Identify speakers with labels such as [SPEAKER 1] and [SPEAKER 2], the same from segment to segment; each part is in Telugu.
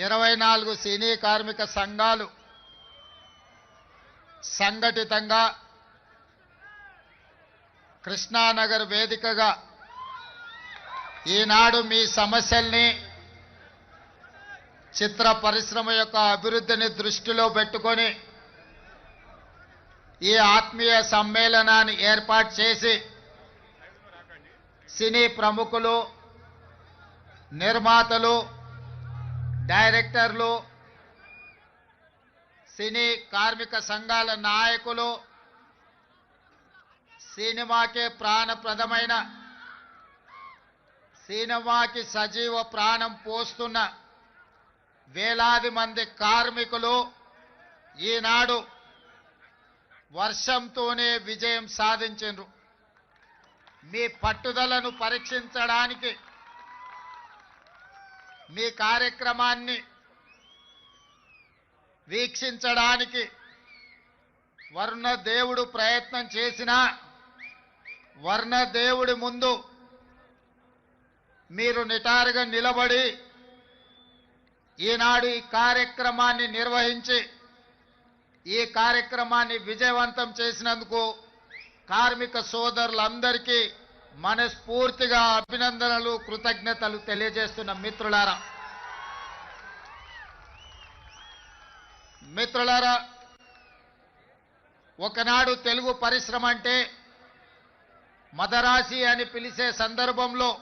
[SPEAKER 1] ఇరవై నాలుగు సినీ కార్మిక సంఘాలు సంఘటితంగా కృష్ణానగర్ వేదికగా ఈనాడు మీ సమస్యల్ని చిత్ర పరిశ్రమ యొక్క అభివృద్ధిని దృష్టిలో పెట్టుకొని ఈ ఆత్మీయ సమ్మేళనాన్ని ఏర్పాటు చేసి సినీ ప్రముఖులు నిర్మాతలు డైరెక్టర్లు సినీ కార్మిక సంఘాల నాయకులు సినిమాకే ప్రాణప్రదమైన సినిమాకి సజీవ ప్రాణం పోస్తున్న వేలాది మంది కార్మికులు ఈనాడు వర్షంతోనే విజయం సాధించిండ్రు. మీ పట్టుదలను పరీక్షించడానికి మీ కార్యక్రమాన్ని వీక్షించడానికి వర్ణ దేవుడు ప్రయత్నం చేసినా వర్ణ దేవుడి ముందు మీరు నిటారుగా నిలబడి ఈనాడు ఈ కార్యక్రమాన్ని నిర్వహించి ఈ కార్యక్రమాన్ని విజయవంతం చేసినందుకు కార్మిక సోదరులందరికీ మనస్ఫూర్తిగా అభినందనలు కృతజ్ఞతలు తెలియజేస్తున్న మిత్రులారా. మిత్రులారా ఒకనాడు తెలుగు పరిశ్రమ అంటే మదరాసి అని పిలిచే సందర్భంలో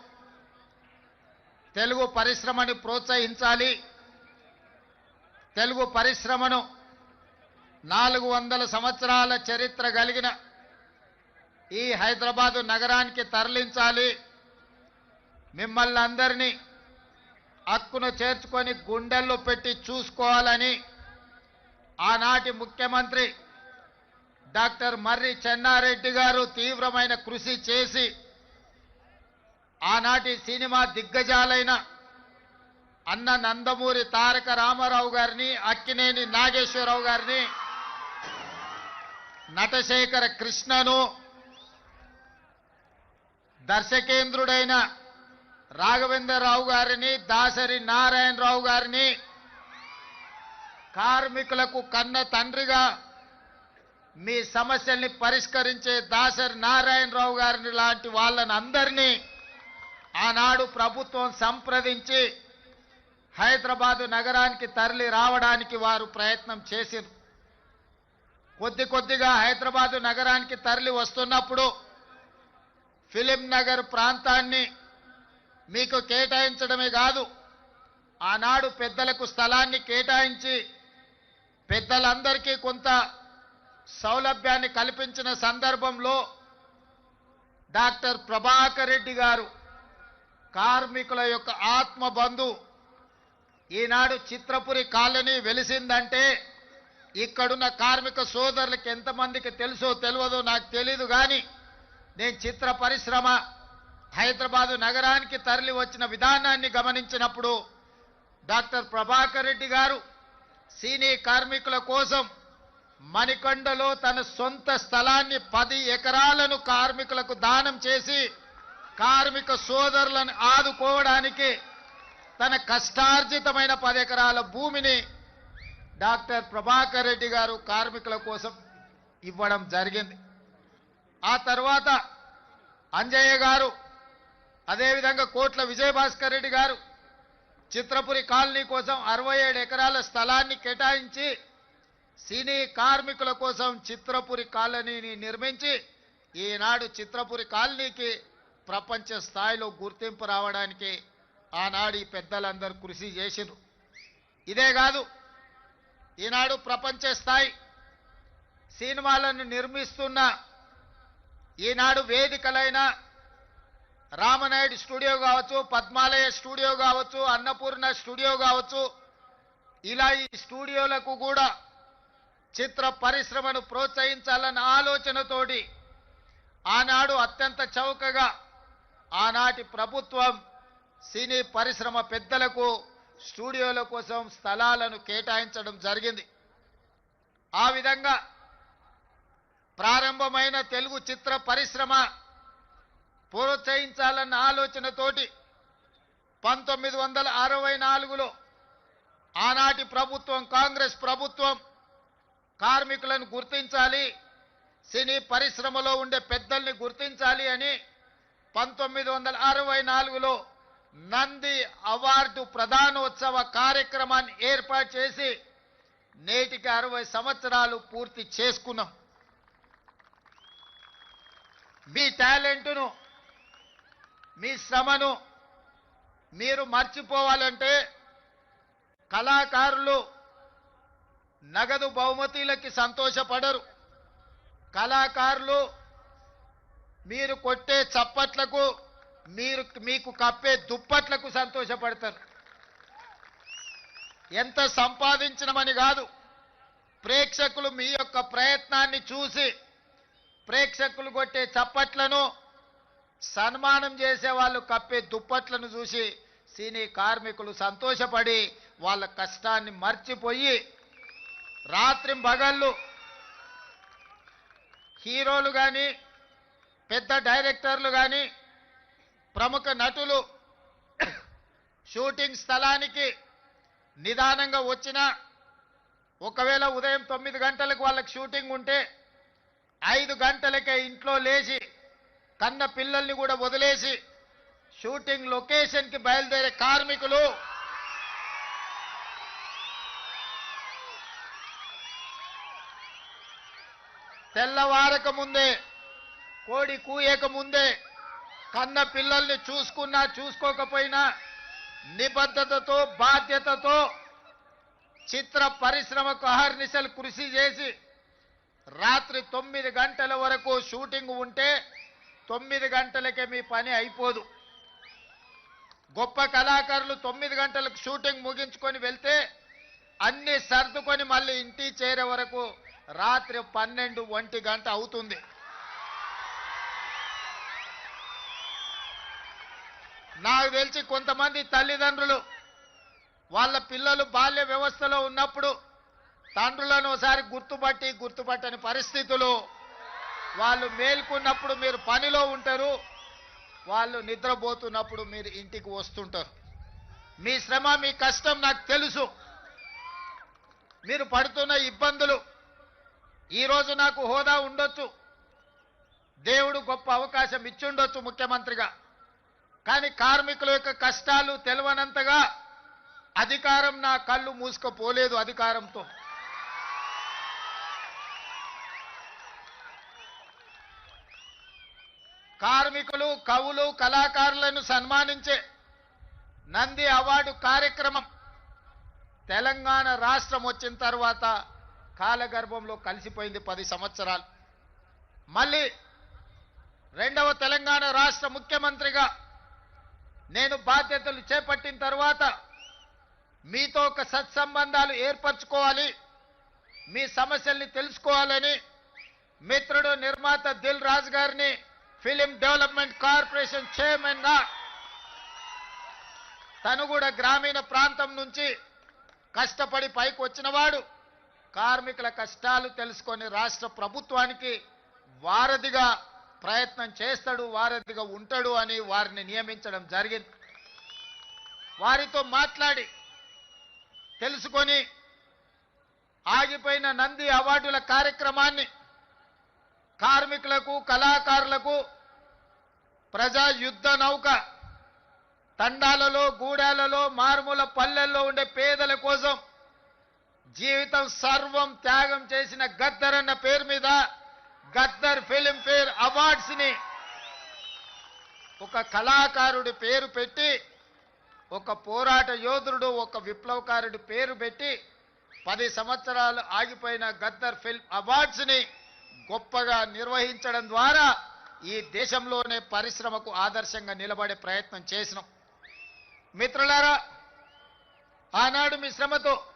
[SPEAKER 1] తెలుగు పరిశ్రమని ప్రోత్సహించాలి. తెలుగు పరిశ్రమను నాలుగు వందల సంవత్సరాల చరిత్ర కలిగిన ఈ హైదరాబాదు నగరానికి తరలించాలి. మిమ్మల్ని అందరినీ హక్కును చేర్చుకొని గుండెల్లో పెట్టి చూసుకోవాలని ఆనాటి ముఖ్యమంత్రి డాక్టర్ మర్రి చెన్నారెడ్డి గారు తీవ్రమైన కృషి చేసి ఆనాటి సినిమా దిగ్గజాలైన అన్న నందమూరి తారక రామారావు గారిని అక్కినేని నాగేశ్వరరావు గారిని నటశేఖర కృష్ణను దర్శకేంద్రుడైన రాఘవేంద్రరావు గారిని దాసరి నారాయణరావు గారిని కార్మికులకు కన్న తండ్రిగా మీ సమస్యల్ని పరిష్కరించే దాసరి నారాయణరావు గారిని లాంటి వాళ్ళని అందరినీ ఆనాడు ప్రభుత్వం సంప్రదించి హైదరాబాదు నగరానికి తరలి రావడానికి వారు ప్రయత్నం చేసింది కొద్ది కొద్దిగా హైదరాబాదు నగరానికి తరలి వస్తున్నప్పుడు ఫిలిం నగర్ ప్రాంతాన్ని మీకు కేటాయించడమే కాదు ఆనాడు పెద్దలకు స్థలాన్ని కేటాయించి పెద్దలందరికీ కొంత సౌలభ్యాన్ని కల్పించిన సందర్భంలో డాక్టర్ ప్రభాకర్ రెడ్డి గారు కార్మికుల యొక్క ఆత్మ బంధు ఈనాడు చిత్రపురి కాలనీ వెలిసిందంటే ఇక్కడున్న కార్మిక సోదరులకు ఎంతమందికి తెలుసో తెలియదో నాకు తెలీదు కానీ నేను చిత్ర పరిశ్రమ హైదరాబాదు నగరానికి తరలి వచ్చిన విధానాన్ని గమనించినప్పుడు డాక్టర్ ప్రభాకర్ రెడ్డి గారు సీనీ కార్మికుల కోసం మణికొండలో తన సొంత స్థలాన్ని పది ఎకరాలను కార్మికులకు దానం చేసి కార్మిక సోదరులను ఆదుకోవడానికి తన కష్టార్జితమైన పది ఎకరాల భూమిని డాక్టర్ ప్రభాకర్ రెడ్డి గారు కార్మికుల కోసం ఇవ్వడం జరిగింది. ఆ తర్వాత అంజయ్య గారు అదేవిధంగా కోట్ల విజయభాస్కర్ రెడ్డి గారు చిత్రపురి కాలనీ కోసం అరవై ఏడు ఎకరాల స్థలాన్ని కేటాయించి సినీ కార్మికుల కోసం చిత్రపురి కాలనీని నిర్మించి ఈనాడు చిత్రపురి కాలనీకి ప్రపంచ స్థాయిలో గుర్తింపు రావడానికి ఆనాడు ఈ పెద్దలందరూ కృషి చేసిరు ఇదే కాదు ఈనాడు ప్రపంచ స్థాయి సినిమాలను నిర్మిస్తున్న ఈనాడు వేదికలైన రామనాయుడు స్టూడియో కావచ్చు పద్మాలయ స్టూడియో కావచ్చు అన్నపూర్ణ స్టూడియో కావచ్చు ఇలా ఈ స్టూడియోలకు కూడా చిత్ర పరిశ్రమను ప్రోత్సహించాలన్న ఆలోచనతోటి ఆనాడు అత్యంత చౌకగా ఆనాటి ప్రభుత్వం సినీ పరిశ్రమ పెద్దలకు స్టూడియోల కోసం స్థలాలను కేటాయించడం జరిగింది. ఆ విధంగా ప్రారంభమైన తెలుగు చిత్ర పరిశ్రమ ప్రోత్సహించాలన్న ఆలోచనతోటి పంతొమ్మిది వందల అరవై నాలుగులో ఆనాటి ప్రభుత్వం కాంగ్రెస్ ప్రభుత్వం కార్మికులను గుర్తించాలి సినీ పరిశ్రమలో ఉండే పెద్దల్ని గుర్తించాలి అని పంతొమ్మిది వందల అరవై నాలుగులో నంది అవార్డు ప్రధానోత్సవ కార్యక్రమాన్ని ఏర్పాటు చేసి నేటికి అరవై సంవత్సరాలు పూర్తి చేసుకున్నాం. మీ టాలెంటును మీ శ్రమను మీరు మర్చిపోవాలంటే కళాకారులు నగదు బహుమతులకి సంతోషపడరు. కళాకారులు మీరు కొట్టే చప్పట్లకు మీరు మీకు కప్పే దుప్పట్లకు సంతోషపడతారు. ఎంత సంపాదించడమని కాదు ప్రేక్షకులు మీ యొక్క ప్రయత్నాన్ని చూసి ప్రేక్షకులు కొట్టే చప్పట్లను సన్మానం చేసే వాళ్ళు కప్పే దుప్పట్లను చూసి సినీ కార్మికులు సంతోషపడి వాళ్ళ కష్టాన్ని మర్చిపోయి రాత్రి పగళ్ళు హీరోలు కానీ పెద్ద డైరెక్టర్లు కానీ ప్రముఖ నటులు షూటింగ్ స్థలానికి నిదానంగా వచ్చినా ఒకవేళ ఉదయం తొమ్మిది గంటలకు వాళ్ళకి షూటింగ్ ఉంటే ఐదు గంటలకే ఇంట్లో లేచి కన్న పిల్లల్ని కూడా వదిలేసి షూటింగ్ లొకేషన్కి బయలుదేరే కార్మికులు. తెల్లవారక ముందే కోడి కూయక ముందే కన్న పిల్లల్ని చూసుకున్నా చూసుకోకపోయినా నిబద్ధతతో బాధ్యతతో చిత్ర పరిశ్రమకు అహర్నిశలు కృషి చేసి రాత్రి తొమ్మిది గంటల వరకు షూటింగ్ ఉంటే తొమ్మిది గంటలకే మీ పని అయిపోదు. గొప్ప కళాకారులు తొమ్మిది గంటలకు షూటింగ్ ముగించుకొని వెళ్తే అన్ని సర్దుకొని మళ్ళీ ఇంటి చేరే వరకు రాత్రి పన్నెండు ఒంటి గంట అవుతుంది. నాకు తెలిసి కొంతమంది తల్లిదండ్రులు వాళ్ళ పిల్లలు బాల్య వ్యవస్థలో ఉన్నప్పుడు తండ్రులను ఒకసారి గుర్తుపట్టి గుర్తుపట్టని పరిస్థితులు. వాళ్ళు మేల్కొన్నప్పుడు మీరు పనిలో ఉంటారు. వాళ్ళు నిద్రపోతున్నప్పుడు మీరు ఇంటికి వస్తుంటారు. మీ శ్రమ మీ కష్టం నాకు తెలుసు. మీరు పడుతున్న ఇబ్బందులు. ఈరోజు నాకు హోదా ఉండొచ్చు. దేవుడు గొప్ప అవకాశం ఇచ్చుండొచ్చు ముఖ్యమంత్రిగా. కానీ కార్మికుల యొక్క కష్టాలు తెలవనంతగా అధికారం నా కళ్ళు మూసుకపోలేదు అధికారంతో. కార్మికులు కవులు కళాకారులను సన్మానించే నంది అవార్డు కార్యక్రమం తెలంగాణ రాష్ట్రం వచ్చిన తర్వాత కాలగర్భంలో కలిసిపోయింది పది సంవత్సరాలు. మళ్ళీ రెండవ తెలంగాణ రాష్ట్ర ముఖ్యమంత్రిగా నేను బాధ్యతలు చేపట్టిన తర్వాత మీతో ఒక సత్సంబంధాలు ఏర్పరచుకోవాలి మీ సమస్యల్ని తెలుసుకోవాలని మిత్రుడు నిర్మాత దిల్ రాజు గారిని ఫిలిం డెవలప్మెంట్ కార్పొరేషన్ చైర్మన్గా తను కూడా గ్రామీణ ప్రాంతం నుంచి కష్టపడి పైకి వచ్చినవాడు. కార్మికుల కష్టాలు తెలుసుకొని రాష్ట్ర ప్రభుత్వానికి వారధిగా ప్రయత్నం చేస్తాడు వారధిగా ఉంటాడు అని వారిని నియమించడం జరిగింది. వారితో మాట్లాడి తెలుసుకొని ఆగిపోయిన నంది అవార్డుల కార్యక్రమాన్ని కార్మికులకు కళాకారులకు ప్రజా యుద్ధ నౌక. తండాలలో గూడాలలో మారుమూల పల్లెల్లో ఉండే పేదల కోసం జీవితం సర్వం త్యాగం చేసిన గద్దర్ అన్న పేరు మీద గద్దర్ ఫిలింఫేర్ అవార్డ్స్ని ఒక కళాకారుడి పేరు పెట్టి ఒక పోరాట యోధుడు ఒక విప్లవకారుడి పేరు పెట్టి పది సంవత్సరాలు ఆగిపోయిన గద్దర్ ఫిల్మ్ అవార్డ్స్ని గొప్పగా నిర్వహించడం ద్వారా ఈ దేశంలోనే పరిశ్రమకు ఆదర్శంగా నిలబడే ప్రయత్నం చేసినాం. మిత్రులారా ఆనాడు మీ శ్రమతో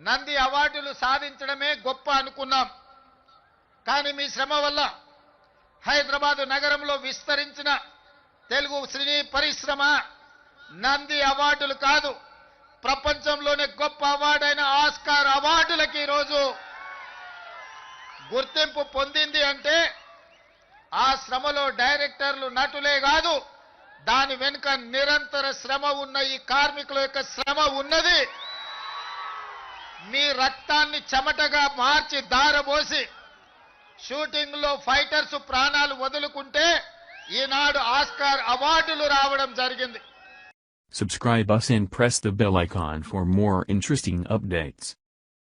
[SPEAKER 1] నంది అవార్డులు సాధించడమే గొప్ప అనుకున్నాం. కానీ మీ శ్రమ వల్ల హైదరాబాదు నగరంలో విస్తరించిన తెలుగు సినీ పరిశ్రమ నంది అవార్డులు కాదు ప్రపంచంలోనే గొప్ప అవార్డైన ఆస్కార్ అవార్డులకి ఈరోజు గుర్తింపు పొందింది అంటే ఆ శ్రమలో డైరెక్టర్లు నటులే కాదు దాని వెనుక నిరంతర శ్రమ ఉన్న ఈ కార్మికుల యొక్క శ్రమ ఉన్నది మీ రక్తాన్ని చెమటగా మార్చి దారబోసి షూటింగ్లో ఫైటర్స్ ప్రాణాలు వదులుకుంటే ఈనాడు ఆస్కార్ అవార్డులు రావడం జరిగింది
[SPEAKER 2] Subscribe us and press the bell icon for more interesting updates.